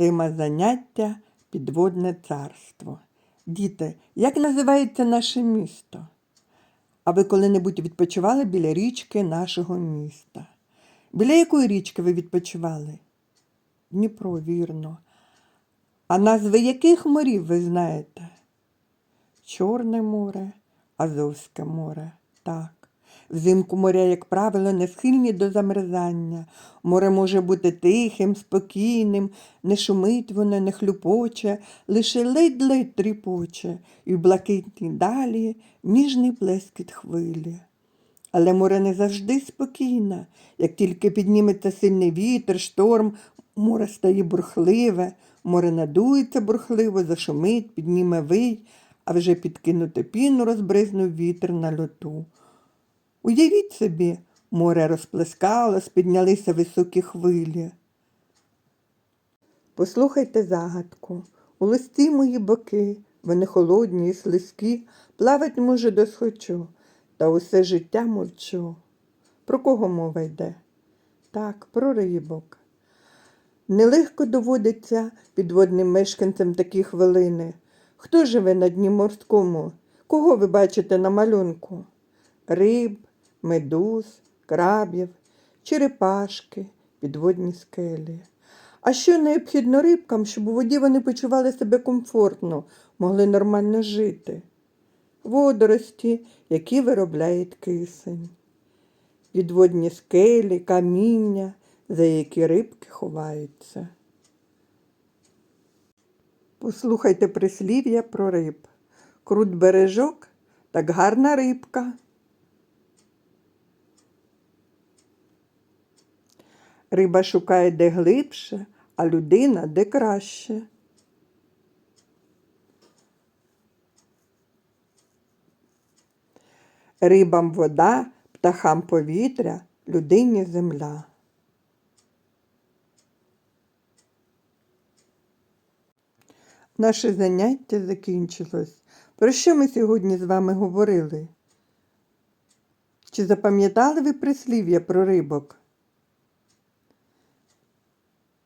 Тема заняття підводне царство. Діти, як називається наше місто? А ви коли-небудь відпочивали біля річки нашого міста? Біля якої річки ви відпочивали? Дніпро, вірно. А назви яких морів ви знаєте? Чорне море, Азовське море. Так. Взимку моря, як правило, не схильні до замерзання. Море може бути тихим, спокійним, не шумить воно, не хлюпоче, лише ледь-ледь тріпоче, і в блакитній далі ніжний блескіт хвилі. Але море не завжди спокійне. Як тільки підніметься сильний вітер, шторм, море стає бурхливе, море надується бурхливо, зашумить, підніме вий, а вже підкинути піну розбризнув вітер на льоту. Уявіть собі, море розплескалось, піднялися високі хвилі. Послухайте загадку. У листі мої боки, вони холодні і слизькі, плавать може досхочу, та усе життя мовчу. Про кого мова йде? Так, про рибок. Нелегко доводиться підводним мешканцям такі хвилини. Хто живе на дні морському? Кого ви бачите на малюнку? Риб, медуз, крабів, черепашки, підводні скелі. А що необхідно рибкам, щоб у воді вони почували себе комфортно, могли нормально жити? Водорості, які виробляють кисень, підводні скелі, каміння, за які рибки ховаються. Послухайте прислів'я про риб. Крут бережок, так гарна рибка. Риба шукає де глибше, а людина де краще. Рибам вода, птахам повітря, людині земля. Наше заняття закінчилось. Про що ми сьогодні з вами говорили? Чи запам'ятали ви прислів'я про рибок?